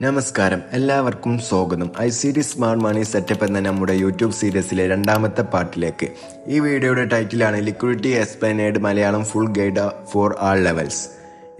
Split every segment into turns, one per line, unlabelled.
നമസ്കാരം. എല്ലാവർക്കും സ്വാഗതം. I C T smart money setup എന്ന നമ്മുടെ യൂട്യൂബ് സീരീസിലെ രണ്ടാമത്തെ പാർട്ടിലേക്ക് ഈ വീഡിയോയുടെ ടൈറ്റിലാണ് liquidity explained Malayalam full guide for all levels.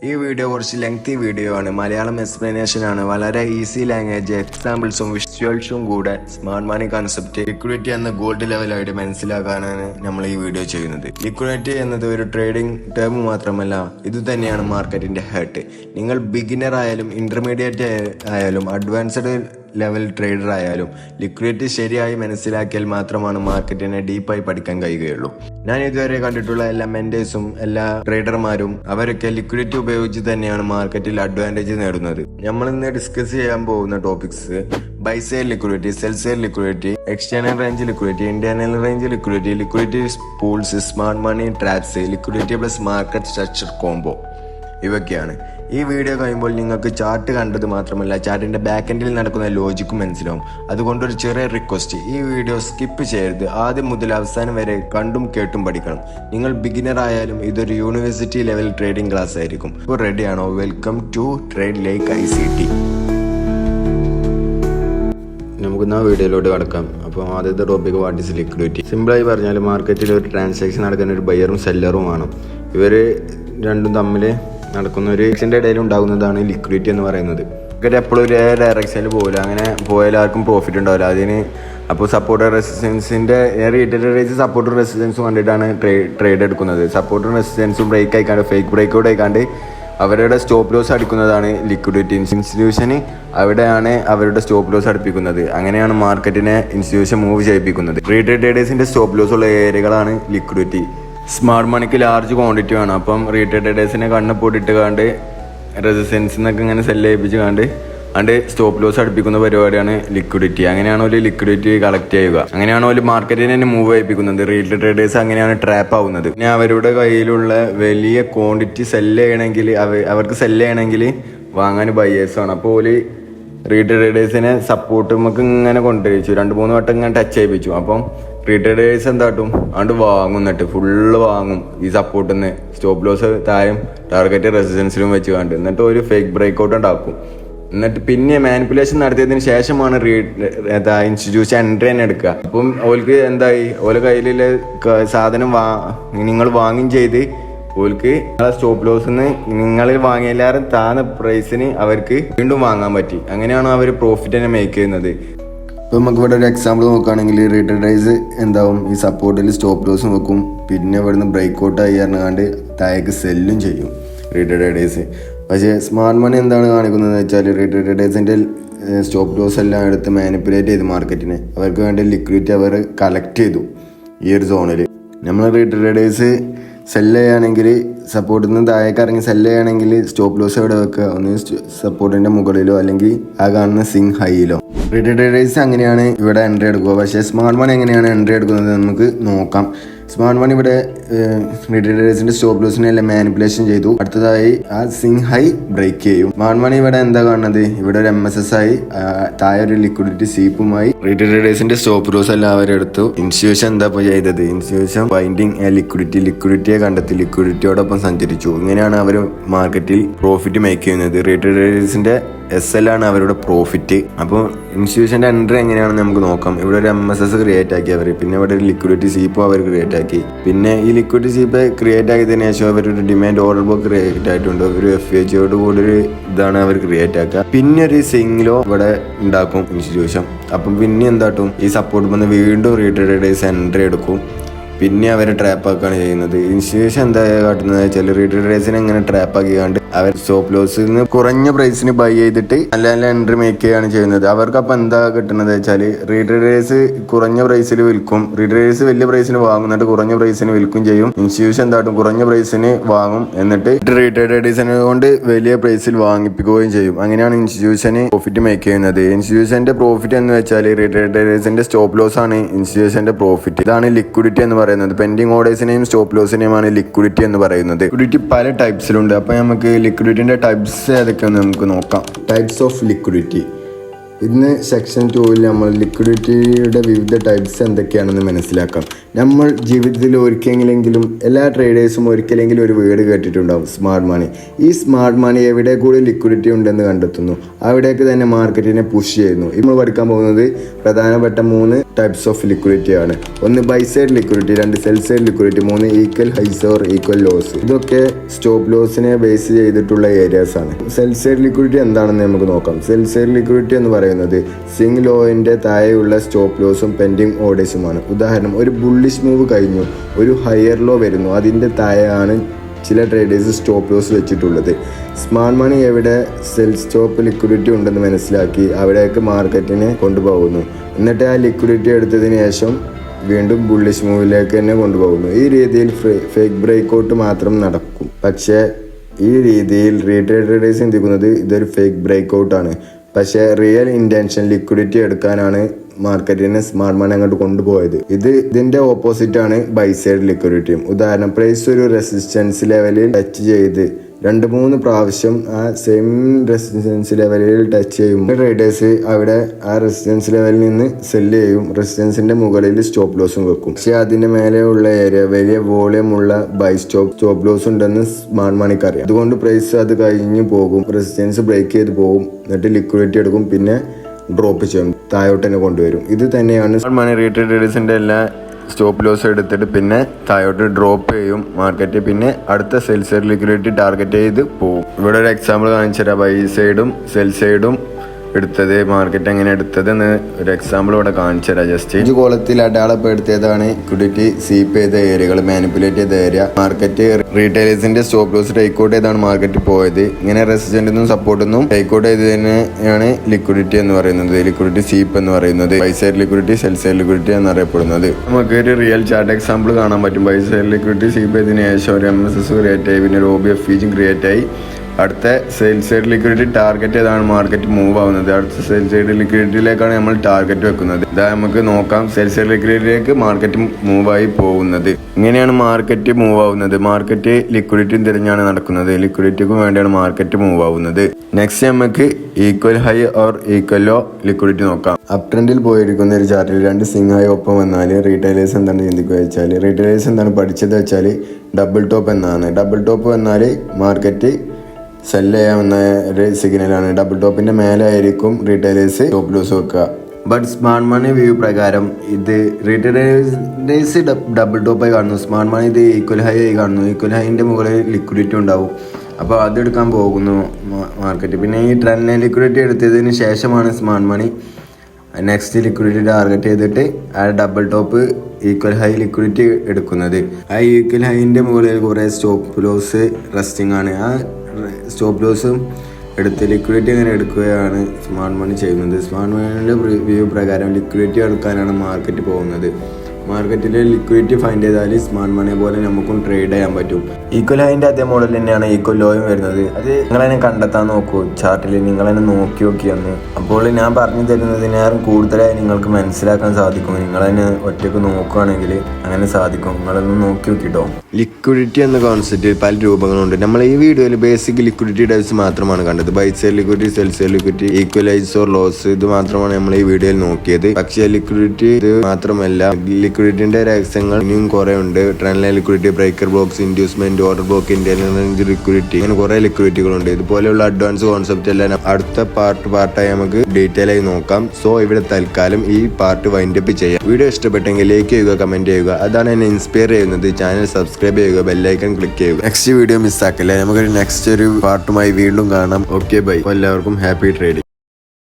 ഈ വീഡിയോ കുറച്ച് ലെങ്തി വീഡിയോ ആണ്. മലയാളം എക്സ്പ്ലനേഷൻ ആണ്. വളരെ ഈസി ലാംഗ്വേജ് എക്സാമ്പിൾസും വിഷ്വൽസും കൂടെ സ്മാർട്ട് മണി കൺസെപ്റ്റ് ലിക്വിഡിറ്റി എന്ന ഗോൾഡ് ലെവലായിട്ട് മനസ്സിലാക്കാനാണ് നമ്മൾ ഈ വീഡിയോ ചെയ്യുന്നത്. ലിക്വിഡിറ്റി എന്നത് ഒരു ട്രേഡിംഗ് ടേം മാത്രമല്ല ഇത് തന്നെയാണ് മാർക്കറ്റിന്റെ ഹേർട്ട് നിങ്ങൾ ബിഗിനർ ആയാലും ഇന്റർമീഡിയറ്റ് ആയാലും അഡ്വാൻസ്ഡ് ലെവൽ ട്രേഡർ ആയാലും ലിക്വിഡിറ്റി ശരിയായി മനസ്സിലാക്കിയാൽ മാത്രമാണ് മാർക്കറ്റിനെ ഡീപ്പായി പഠിക്കാൻ കഴിയുകയുള്ളൂ. ഞാൻ ഇതുവരെ കണ്ടിട്ടുള്ള എല്ലാ മെന്റേഴ്സും എല്ലാ ട്രേഡർമാരും അവരൊക്കെ ലിക്വിഡിറ്റി ഉപയോഗിച്ച് തന്നെയാണ് മാർക്കറ്റിൽ അഡ്വാന്റേജ് നേടുന്നത്. നമ്മൾ ഇന്ന് ഡിസ്കസ് ചെയ്യാൻ പോകുന്ന topics buy side liquidity sell side liquidity external range liquidity internal range liquidity liquidity pools smart money traps liquidity plus market structure combo ഇവയൊക്കെയാണ്. ഈ വീഡിയോ കഴിയുമ്പോൾ നിങ്ങൾക്ക് ചാർട്ട് കണ്ടത് മാത്രമല്ല ചാർട്ടിന്റെ ബാക്ക് എൻഡിൽ നടക്കുന്ന ലോജിക്കും മനസ്സിലാവും. അതുകൊണ്ടൊരു ചെറിയ റിക്വസ്റ്റ് ഈ വീഡിയോ സ്കിപ്പ് ചെയ്യരുത്. ആദ്യം മുതൽ അവസാനം വരെ കണ്ടും കേട്ടും പഠിക്കണം. നിങ്ങൾ ബിഗിനർ ആയാലും ഇതൊരു യൂണിവേഴ്സിറ്റി ലെവൽ ട്രേഡിംഗ് ക്ലാസ് ആയിരിക്കും. ഇപ്പോൾ റെഡിയാണോ welcome to trade like I C T നമുക്ക് ആ വീഡിയോയിലോട്ട് കടക്കാം. അപ്പോൾ ആദ്യത്തെ ടോപ്പിക് വാട്ട് ഇസ് ലിക്വിഡിറ്റി സിമ്പിളായി പറഞ്ഞാൽ മാർക്കറ്റിൽ ഒരു ട്രാൻസാക്ഷൻ നടക്കുന്ന ഒരു ബയറും സെല്ലറും ആണ്. ഇവർ രണ്ടും തമ്മിൽ നടക്കുന്ന ഒരു എക്സിന്റെ ഇടയിൽ ഉണ്ടാകുന്നതാണ് ലിക്വിഡിറ്റി എന്ന് പറയുന്നത്. ക്രിക്കറ്റ് എപ്പോഴും ഒരേ ഡയറക്ഷനിൽ പോകില്ല അങ്ങനെ പോയാൽ ആർക്കും പ്രോഫിറ്റ് ഉണ്ടാവില്ല. അതിന് അപ്പോൾ സപ്പോർട്ട് റെസിസ്റ്റൻസിന്റെ റീറ്റെയിൽ റേറ്റ് സപ്പോർട്ടർ റെസിസ്റ്റൻസും കണ്ടിട്ടാണ് ട്രേഡ് എടുക്കുന്നത്. സപ്പോർട്ടും റെസിസ്റ്റൻസും ബ്രേക്ക് ആയിക്കാണ്ട് ഫേക്ക് ബ്രേക്ക് ഔട്ട് ആയിക്കാണ്ട് അവരുടെ സ്റ്റോപ്പ് ലോസ് അടിക്കുന്നതാണ് ലിക്വിഡിറ്റി ഇൻസ്റ്റിറ്റ്യൂഷന് അവിടെയാണ് അവരുടെ സ്റ്റോപ്പ് ലോസ് അടുപ്പിക്കുന്നത്. അങ്ങനെയാണ് മാർക്കറ്റിനെ ഇൻസ്റ്റിറ്റ്യൂഷൻ മൂവ് ചെയ്യിപ്പിക്കുന്നത്. റീറ്റെയിൽ ട്രേഡേഴ്സിന്റെ സ്റ്റോപ്പ് ലോസ് ഉള്ള ഏരിയകളാണ് ലിക്വിഡിറ്റി സ്മാർട്ട് മണിക്ക് ലാർജ് ക്വാണ്ടിറ്റി വേണം. അപ്പം റീറ്റെയിൽ ട്രേഡേഴ്സിനെ കണ്ണ് പൊട്ടിട്ട് കാണ്ട് റെസിസ്റ്റൻസ് എന്നൊക്കെ ഇങ്ങനെ സെല്ല് ചെയ്യിപ്പിച്ച് കാണ്ട് അണ്ട് സ്റ്റോപ്പ് ലോസ് അടുപ്പിക്കുന്ന പരിപാടിയാണ് ലിക്വിഡിറ്റി അങ്ങനെയാണ് ഒരു ലിക്വിഡിറ്റി കളക്ട് ചെയ്യുക. അങ്ങനെയാണ് ഒരു മാർക്കറ്റിനെ തന്നെ മൂവ് ചെയ്യിപ്പിക്കുന്നത്. റീറ്റെയിൽ ട്രേഡേഴ്സ് അങ്ങനെയാണ് ട്രാപ്പ് ആവുന്നത്. പിന്നെ അവരുടെ കയ്യിലുള്ള വലിയ ക്വാണ്ടിറ്റി സെല്ല് ചെയ്യണമെങ്കിൽ അവർക്ക് സെല്ല് ചെയ്യണമെങ്കിൽ വാങ്ങാൻ ആണ്. അപ്പോൾ ഒരു റീറ്റെയിൽ ട്രേഡേഴ്സിനെ സപ്പോർട്ട് നമുക്ക് ഇങ്ങനെ കൊണ്ടുവച്ചു രണ്ട് മൂന്ന് വട്ടം ഇങ്ങനെ ടച്ച് ചെയ്യിപ്പിച്ചു. അപ്പം റീറ്റെയിൽ ട്രേഡേഴ്സ് എന്താട്ടും? അതുകൊണ്ട് വാങ്ങും എന്നിട്ട് ഫുള്ള് വാങ്ങും. ഈ സപ്പോർട്ടിൽ നിന്ന് സ്റ്റോപ്പ് ലോസ് താഴെ ടാർഗറ്റ് റെസിസ്റ്റൻസിലും വെച്ച് കണ്ട്. എന്നിട്ട് ഒരു ഫേക്ക് ബ്രേക്ക് ഔട്ട് ഉണ്ടാക്കും. എന്നിട്ട് പിന്നെ മാനിപ്പുലേഷൻ നടത്തിയതിന് ശേഷമാണ് റീ ഇൻസ്റ്റിറ്റ്യൂഷൻ എൻട്രി തന്നെ എടുക്കുക. അപ്പം ഓൽക്ക് എന്തായി? ഓല കയ്യിലുള്ള സാധനം വാ നിങ്ങൾ വാങ്ങുകയും ചെയ്ത് ഓൽക്ക് നിങ്ങളെ സ്റ്റോപ്പ് ലോസിന്ന് നിങ്ങളിൽ വാങ്ങിയല്ലാരും താന്ന പ്രൈസിന് അവർക്ക് വീണ്ടും വാങ്ങാൻ പറ്റി. അങ്ങനെയാണ് അവർ പ്രോഫിറ്റ് തന്നെ മേക്ക് ചെയ്യുന്നത്. ഇപ്പം നമുക്ക് ഇവിടെ ഒരു എക്സാമ്പിൾ നോക്കുകയാണെങ്കിൽ റീറ്റർഡൈസ് എന്താവും? ഈ സപ്പോർട്ടിൽ സ്റ്റോപ്പ് ലോസ് വെക്കും. പിന്നെ ഇവിടുന്ന് ബ്രേക്ക് ഔട്ട് ആയി പറഞ്ഞാണ്ട് താഴേക്ക് സെല്ലും ചെയ്യും റീറ്റർഡൈസ് പക്ഷേ സ്മാർട്ട് മണി എന്താണ് കാണിക്കുന്നത് വെച്ചാൽ റീറ്റർഡൈസിന്റെ സ്റ്റോപ്പ് ലോസ് എല്ലാം എടുത്ത് മാനിപ്പുലേറ്റ് ചെയ്ത് മാർക്കറ്റിനെ അവർക്ക് വേണ്ടി ലിക്വിഡിറ്റി അവർ കളക്ട് ചെയ്തു ഈ ഒരു സോണിൽ നമ്മൾ റീറ്റർഡേഴ്സ് സെല്ല് ചെയ്യുകയാണെങ്കിൽ സപ്പോർട്ടിൽ നിന്ന് താഴേക്ക് ഇറങ്ങി സെല്ല് ചെയ്യുകയാണെങ്കിൽ സ്റ്റോപ്പ് ലോസ് എവിടെ വെക്കുക? ഒന്ന് സപ്പോർട്ടിന്റെ മുകളിലോ അല്ലെങ്കിൽ ആ കാണുന്ന സിങ് ഹൈയിലോ റീറ്റർഡേഴ്സ് അങ്ങനെയാണ് ഇവിടെ എൻട്രി എടുക്കുക. പക്ഷേ സ്മാർട്ട് മണി എങ്ങനെയാണ് എൻട്രി എടുക്കുന്നത്? നമുക്ക് നോക്കാം. സ്മാർട്ട് വൺ ഇവിടെ റീറ്റർഡേഴ്സിന്റെ സ്റ്റോപ്പ് ലോസിനെ മാനിപ്പുലേഷൻ ചെയ്തു. അടുത്തതായി ആ സിങ് ഹൈ ബ്രേക്ക് ചെയ്യും. സ്മാർട്ട് വൺ ഇവിടെ എന്താ കാണുന്നത്? ഇവിടെ ഒരു എം എസ് എസ് ആയി താഴെ ഒരു ലിക്വിഡിറ്റി സീപ്പുമായി റീറ്റർഡേഴ്സിന്റെ സ്റ്റോപ്പ് ലോസ് എല്ലാവരും എടുത്തു. ഇൻസ്റ്റിറ്റ്യൂഷൻ എന്താ ഇപ്പോൾ ചെയ്തത്? ഇൻസ്റ്റിറ്റ്യൂഷൻ ബൈൻഡിങ് എ ലിക്വിഡിറ്റി ലിക്വിഡിറ്റിയെ കണ്ടെത്തി. ലിക്വിഡിറ്റിയോടൊപ്പം സഞ്ചരിച്ചു. ഇങ്ങനെയാണ് അവർ മാർക്കറ്റിൽ പ്രോഫിറ്റ് മേക്ക് ചെയ്യുന്നത്. റീറ്റർഡേഴ്സിന്റെ എസ് എൽ ആണ് അവരുടെ പ്രോഫിറ്റ് അപ്പോൾ ഇൻസ്റ്റിറ്റ്യൂഷന്റെ എൻട്രി എങ്ങനെയാണെന്ന് നമുക്ക് നോക്കാം. ഇവിടെ ഒരു എം എസ് എസ് ക്രിയേറ്റ് ആക്കി അവർ പിന്നെ ഇവിടെ ഒരു ലിക്വിഡിറ്റി സീപ്പോ അവർ ക്രിയേറ്റ് ആക്കി. പിന്നെ ഈ ലിക്വിഡിറ്റി സീപ്പ് ക്രിയേറ്റ് ആക്കിയതിനു ശേഷം അവർ ഒരു ഡിമാൻഡ് ഓർഡർ ബുക്ക് ക്രിയേറ്റ് ആയിട്ടുണ്ട്. ഒരു എഫ് എച്ച് കൂടി ഒരു ഇതാണ് അവർ ക്രിയേറ്റ് ആക്കുക. പിന്നെ ഒരു സിംഗിലോ ഇവിടെ ഉണ്ടാക്കും ഇൻസ്റ്റിറ്റ്യൂഷൻ അപ്പം പിന്നെ എന്താട്ടും? ഈ സപ്പോർട്ട് വന്ന് വീണ്ടും റീറ്റേഡേഴ്സ് എൻട്രി എടുക്കും. പിന്നെ അവർ ട്രാപ്പ് ആക്കുകയാണ് ചെയ്യുന്നത്. ഇൻസ്റ്റിറ്റ്യൂഷൻ എന്താ കാട്ടുന്നത് വെച്ചാൽ റീറ്റേഡേഴ്സിനെ ഇങ്ങനെ ട്രാപ്പ് ആക്കിയാണ്ട് അവർ സ്റ്റോപ്പ് ലോസിൽ നിന്ന് കുറഞ്ഞ പ്രൈസിന് ബൈ ചെയ്തിട്ട് നല്ല നല്ല എൻട്രി മേക്ക് ചെയ്യുന്നത്. അവർക്ക് അപ്പം എന്താ കിട്ടുന്നത് വെച്ചാൽ റീറ്റേഡേഴ്സ് കുറഞ്ഞ പ്രൈസിൽ വിൽക്കും. റീറ്റേഡേഴ്സ് വലിയ പ്രൈസിന് വാങ്ങുന്നിട്ട് കുറഞ്ഞ പ്രൈസിന് വിൽക്കും ചെയ്യും. ഇൻസ്റ്റിറ്റ്യൂഷൻ എന്താട്ടും കുറഞ്ഞ പ്രൈസിന് വാങ്ങും. എന്നിട്ട് റീറ്റേഡേഴ്സിനെ കൊണ്ട് വലിയ പ്രൈസിൽ വാങ്ങിപ്പിക്കുകയും ചെയ്യും. അങ്ങനെയാണ് ഇൻസ്റ്റിറ്റ്യൂഷന് പ്രോഫിറ്റ് മേക്ക് ചെയ്യുന്നത്. ഇൻസ്റ്റിറ്റ്യൂഷന്റെ പ്രോഫിറ്റ് എന്ന് വെച്ചാൽ റീറ്റേഡേഴ്സിന്റെ സ്റ്റോപ്പ് ലോസ് ആണ് ഇൻസ്റ്റിറ്റ്യൂഷന്റെ പ്രോഫിറ്റ് ഇതാണ് ലിക്വിഡിറ്റി എന്ന് പറയുന്നത്. പെൻഡിങ് ഓർഡേഴ്സിനെയും സ്റ്റോപ്പ് ലോസിനെയുമാണ് ലിക്വിഡിറ്റി എന്ന് പറയുന്നത്. ലിക്വിഡിറ്റി പല ടൈപ്സിലുണ്ട് അപ്പോൾ നമുക്ക് ലിക്വിഡിറ്റിന്റെ ടൈപ്സ് ഏതൊക്കെയെന്ന് നമുക്ക് നോക്കാം. ടൈപ്സ് ഓഫ് ലിക്വിഡിറ്റി ഇന്ന് സെക്ഷൻ ടൂവിൽ നമ്മൾ ലിക്വിഡിറ്റിയുടെ വിവിധ ടൈപ്സ് എന്തൊക്കെയാണെന്ന് മനസ്സിലാക്കാം. നമ്മൾ ജീവിതത്തിൽ ഒരിക്കലെങ്കിലും എല്ലാ ട്രേഡേഴ്സും ഒരിക്കലെങ്കിലും ഒരു വീട് കേട്ടിട്ടുണ്ടാവും സ്മാർട്ട് മണി ഈ സ്മാർട്ട് മണി എവിടെ കൂടി ലിക്വിഡിറ്റി ഉണ്ടെന്ന് കണ്ടെത്തുന്നു? അവിടേക്ക് തന്നെ മാർക്കറ്റിനെ പുഷ് ചെയ്യുന്നു. നമ്മൾ പഠിക്കാൻ പോകുന്നത് പ്രധാനപ്പെട്ട മൂന്ന് ടൈപ്സ് ഓഫ് ലിക്വിഡിറ്റി ആണ്. ഒന്ന് ബൈ സൈഡ് ലിക്വിഡിറ്റി രണ്ട് സെൽ സൈഡ് ലിക്വിഡിറ്റി മൂന്ന് equal highs or equal lows ഇതൊക്കെ സ്റ്റോപ്പ് ലോസിനെ ബേസ് ചെയ്തിട്ടുള്ള ഏരിയാസ് ആണ്. സെൽ സൈഡ് ലിക്വിഡിറ്റി എന്താണെന്ന് നമുക്ക് നോക്കാം. സെൽ സൈഡ് ലിക്വിഡിറ്റി എന്ന് പറയുന്നത് സിംഗ് ലോയിന്റെ താഴെയുള്ള സ്റ്റോപ്പ് ലോസും പെൻഡിങ് ഓർഡേഴ്സുമാണ്. ഉദാഹരണം ഒരു ബുള്ളിഷ് മൂവ് കഴിഞ്ഞു ഒരു ഹയർ ലോ വരുന്നു അതിന്റെ താഴെയാണ് ചില ട്രേഡേഴ്സ് സ്റ്റോപ്പ് ലോസ് വെച്ചിട്ടുള്ളത്. സ്മാർട്ട് മണി എവിടെ? സെൽ സ്റ്റോപ്പ് ലിക്വിഡിറ്റി ഉണ്ടെന്ന് മനസ്സിലാക്കി അവിടേക്ക് മാർക്കറ്റിനെ കൊണ്ടുപോകുന്നു. എന്നിട്ട് ആ ലിക്വിഡിറ്റി എടുത്തതിന് ശേഷം വീണ്ടും ബുള്ളിഷ് മൂവിലേക്ക് തന്നെ കൊണ്ടുപോകുന്നു. ഈ രീതിയിൽ ഫേക്ക് ബ്രേക്ക് ഔട്ട് മാത്രം നടക്കും. പക്ഷേ ഈ രീതിയിൽ റീറ്റെയിൽ ട്രേഡേഴ്സ് ചിന്തിക്കുന്നത് ഇതൊരു ഫേക്ക് ബ്രേക്ക് ആണ് പക്ഷേ റിയൽ ഇന്റൻഷൻ ലിക്വിഡിറ്റി എടുക്കാനാണ് മാർക്കറ്റിനെ സ്മാർട്ട് മണി അങ്ങോട്ട് കൊണ്ടുപോയത്. ഇത് ഇതിന്റെ ഓപ്പോസിറ്റ് ആണ് ബൈ സൈഡ് ലിക്വിഡിറ്റിയും ഉദാഹരണം പ്രൈസ് ഒരു റെസിസ്റ്റൻസ് ലെവലിൽ ടച്ച് ചെയ്ത് രണ്ട് മൂന്ന് പ്രാവശ്യം ആ സെയിം റെസിസ്റ്റൻസ് ലെവലിൽ ടച്ച് ചെയ്യും. ട്രേഡേഴ്സ് അവിടെ ആ റെസിസ്റ്റൻസ് ലെവലിൽ നിന്ന് സെല്ല് ചെയ്യും. റെസിസ്റ്റൻസിന്റെ മുകളിൽ സ്റ്റോപ്പ് ലോസും വെക്കും. പക്ഷെ അതിന്റെ മേലെയുള്ള ഏരിയ വലിയ വോളിയം ഉള്ള ബൈ സ്റ്റോപ്പ് സ്റ്റോപ്പ് ലോസ് ഉണ്ടെന്ന് സ്മാർട്ട് മണിക്ക് അറിയാം അതുകൊണ്ട് പ്രൈസ് അത് കഴിഞ്ഞ് പോകും. റെസിസ്റ്റൻസ് ബ്രേക്ക് ചെയ്ത് പോകും. എന്നിട്ട് ലിക്വിഡിറ്റി എടുക്കും. പിന്നെ ഡ്രോപ്പ് ചെയ്യും. താഴോട്ട് തന്നെ കൊണ്ടുവരും. ഇത് തന്നെയാണ് മണി റീറ്റെയിൽ ട്രേഡേഴ്സിന്റെ എല്ലാ സ്റ്റോപ്പ് ലോസ് എടുത്തിട്ട് പിന്നെ താഴോട്ട് ഡ്രോപ്പ് ചെയ്യും മാർക്കറ്റ് പിന്നെ അടുത്ത സെൽ സൈഡ് ലിക്വിഡിറ്റി ടാർഗറ്റ് ചെയ്ത് പോകും ഇവിടെ ഒരു എക്സാമ്പിൾ കാണിച്ചു തരാം ബൈ സൈഡും സെൽ സൈഡും എടുത്തത് മാർക്കറ്റ് എങ്ങനെ എടുത്തത് എന്ന് ഒരു എക്സാമ്പിൾ ഇവിടെ കാണിച്ചു തരാം. ജസ്റ്റ് അഞ്ച് കോളത്തിൽ അടയാളപ്പെടുത്തിയതാണ് ഇക്വിഡിറ്റി സീപ്പ് ചെയ്ത ഏരിയകൾ മാനിപ്പുലേറ്റ് ചെയ്ത ഏരിയ മാർക്കറ്റ് റീറ്റെയിലേഴ്സിന്റെ സ്റ്റോപ്പ് ലോസ് ടേക്ക് ചെയ്താണ് മാർക്കറ്റ് പോയത്. ഇങ്ങനെ റെസിഡന്റിനും സപ്പോർട്ടിനും ടേക്ക് ഔട്ട് ചെയ്തതിനാണ് ലിക്വിഡിറ്റി എന്ന് പറയുന്നത്. ലിക്വിഡിറ്റി സീപ്പ് എന്ന് പറയുന്നത്. Buy side liquidity sell side liquidity എന്നറിയപ്പെടുന്നത്. നമുക്ക് ഒരു റിയൽ ചാർട്ട് എക്സാമ്പിൾ കാണാൻ പറ്റും. ബൈ സൈഡ് ലിക്വിഡിറ്റി സീപ്പ് ചെയ്തതിനു ശേഷം ഒരു എം എസ് എസ് ക്രിയേറ്റ് ആയി. പിന്നെ ഒരു ഒ ബി എഫ് ഫീജും ക്രിയേറ്റ് ആയി. അടുത്ത സെയിൽ സൈഡ് ലിക്വിഡിറ്റി ടാർഗറ്റ് ഏതാണ് മാർക്കറ്റ് മൂവ് ആവുന്നത്? അടുത്ത സെയിൽ സൈഡ് ലിക്വിഡിറ്റിയിലേക്കാണ് നമ്മൾ ടാർഗറ്റ് വെക്കുന്നത്. ഇതാ നമുക്ക് നോക്കാം സെയിൽ സൈഡ് ലിക്വിഡിറ്റിയിലേക്ക് മാർക്കറ്റ് മൂവ് ആയി പോകുന്നത്. ഇങ്ങനെയാണ് മാർക്കറ്റ് മൂവ് ആവുന്നത്. മാർക്കറ്റ് ലിക്വിഡിറ്റിയും തിരഞ്ഞാണ് നടക്കുന്നത്. ലിക്വിഡിറ്റിക്കും വേണ്ടിയാണ് മാർക്കറ്റ് മൂവ് ആവുന്നത്. നെക്സ്റ്റ് നമുക്ക് equal high or equal low liquidity നോക്കാം. അപ് ട്രെൻഡിൽ പോയിരിക്കുന്ന ഒരു ചാർട്ടിൽ രണ്ട് സിംഗ് ഹൈ ഒപ്പം വന്നാൽ റീറ്റെയിലേഴ്സ് എന്താണ് ചിന്തിക്കുക വെച്ചാൽ? റീറ്റെയിലേഴ്സ് എന്താണ് പഠിച്ചത് വെച്ചാൽ ഡബിൾ ടോപ്പ് എന്നാണ്. ഡബിൾ ടോപ്പ് വന്നാൽ മാർക്കറ്റ് സെൽ ചെയ്യാവുന്ന ഒരു സിഗ്നലാണ് ഡബിൾ ടോപ്പിന്റെ മേലെ ആയിരിക്കും റീറ്റെയിലേഴ്സ് ടോപ്പ് ലൂസ് വെക്കുക. ബട്ട് സ്മാർട്ട് മണി വ്യൂ പ്രകാരം ഇത് റീറ്റെയിലേഴ്സ് ഡബിൾ ടോപ്പായി കാണുന്നു. സ്മാർട്ട് മണി ഇത് ഈക്വൽ ഹൈ ആയി കാണുന്നു. ഈക്വൽ ഹൈന്റെ മുകളിൽ ലിക്വിഡിറ്റി ഉണ്ടാവും. അപ്പോൾ അതെടുക്കാൻ പോകുന്നു മാർക്കറ്റ് പിന്നെ ഈ ട്രെൻഡ് ലൈൻ ലിക്വിഡിറ്റി എടുത്തതിന് ശേഷമാണ് smart money next liquidity target ചെയ്തിട്ട് ആ double top equal high liquidity എടുക്കുന്നത്. ആ ഈക്വൽ ഹൈന്റെ മുകളിൽ കുറേ സ്റ്റോപ്പ് ലോസ് റെസ്റ്റിംഗ് ആണ്. ആ സ്റ്റോപ്പ് ലോസും എടുത്ത് ലിക്വിഡിറ്റി അങ്ങനെ എടുക്കുകയാണ് സ്മാർട്ട് മണി ചെയ്യുന്നത്. സ്മാർട്ട് മണിയുടെ വ്യൂ പ്രകാരം ലിക്വിഡിറ്റി എടുക്കാനാണ് മാർക്കറ്റ് പോകുന്നത്. മാർക്കറ്റിൽ ലിക്വിഡിറ്റി ഫൈൻഡ് ചെയ്താൽ സ്മാർട്ട് മണിയെ പോലെ നമുക്കും ട്രേഡ് ചെയ്യാൻ പറ്റും. ഈക്വൽ ഹൈന്റെ അതേ മോഡൽ തന്നെയാണ് ഈക്വൽ ലോയും വരുന്നത്. അത് നിങ്ങളതിനെ കണ്ടെത്താൻ നോക്കൂ. ചാർട്ടിൽ നിങ്ങൾ നിങ്ങളതിനെ നോക്കി നോക്കി ഒന്ന്. അപ്പോൾ ഞാൻ പറഞ്ഞു തരുന്നതിനേറും കൂടുതലായി നിങ്ങൾക്ക് മനസ്സിലാക്കാൻ സാധിക്കും. നിങ്ങളതിനെ ഒറ്റയ്ക്ക് നോക്കുകയാണെങ്കിൽ അങ്ങനെ സാധിക്കും. നിങ്ങളൊന്ന് നോക്കി നോക്കിട്ടോ. ലിക്വിഡിറ്റി എന്ന കോൺസെപ്റ്റ് പല രൂപങ്ങളുണ്ട്. നമ്മൾ ഈ വീഡിയോയിൽ ബേസിക് ലിക്വിഡിറ്റി ടൈപ്സ് മാത്രമാണ് കണ്ടത്. Buy side liquidity sell side liquidity equal highs or lows ഇത് മാത്രമാണ് നമ്മൾ ഈ വീഡിയോയിൽ നോക്കിയത്. പക്ഷേ ലിക്വിഡിറ്റി ഇത് മാത്രമല്ല. ലിക്വിഡിറ്റിന്റെ രഹസ്യങ്ങൾ ഇനിയും കുറെ ഉണ്ട്. Trend liquidity breaker blocks inducement order block നിന്ന് ലിക്വിഡിറ്റി അങ്ങനെ കുറെ ലിക്വിഡിറ്റികളുണ്ട് ഇതുപോലെയുള്ള അഡ്വാൻസ് കോൺസെപ്റ്റ് എല്ലാം അടുത്ത പാർട്ട് പാർട്ടായി നമുക്ക് ഡീറ്റെയിൽ ആയി നോക്കാം. സോ ഇവിടെ തൽക്കാലം ഈ പാർട്ട് വൈൻഡപ്പ് ചെയ്യാം. വീഡിയോ ഇഷ്ടപ്പെട്ടെങ്കിൽ ലൈക്ക് ചെയ്യുക കമന്റ് ചെയ്യുക. അതാണ് എന്നെ ഇൻസ്പയർ ചെയ്യുന്നത്. ചാനൽ സബ്സ്ക്രൈബ് ചെയ്യുക ബെല്ലൈക്കൺ ക്ലിക്ക് ചെയ്യുക. നെക്സ്റ്റ് വീഡിയോ മിസ്സാക്കില്ല നമുക്ക് നെക്സ്റ്റ് ഒരു പാർട്ടുമായി വീണ്ടും കാണാം. ഓക്കെ ബൈ എല്ലാവർക്കും ഹാപ്പി ട്രേഡിംഗ്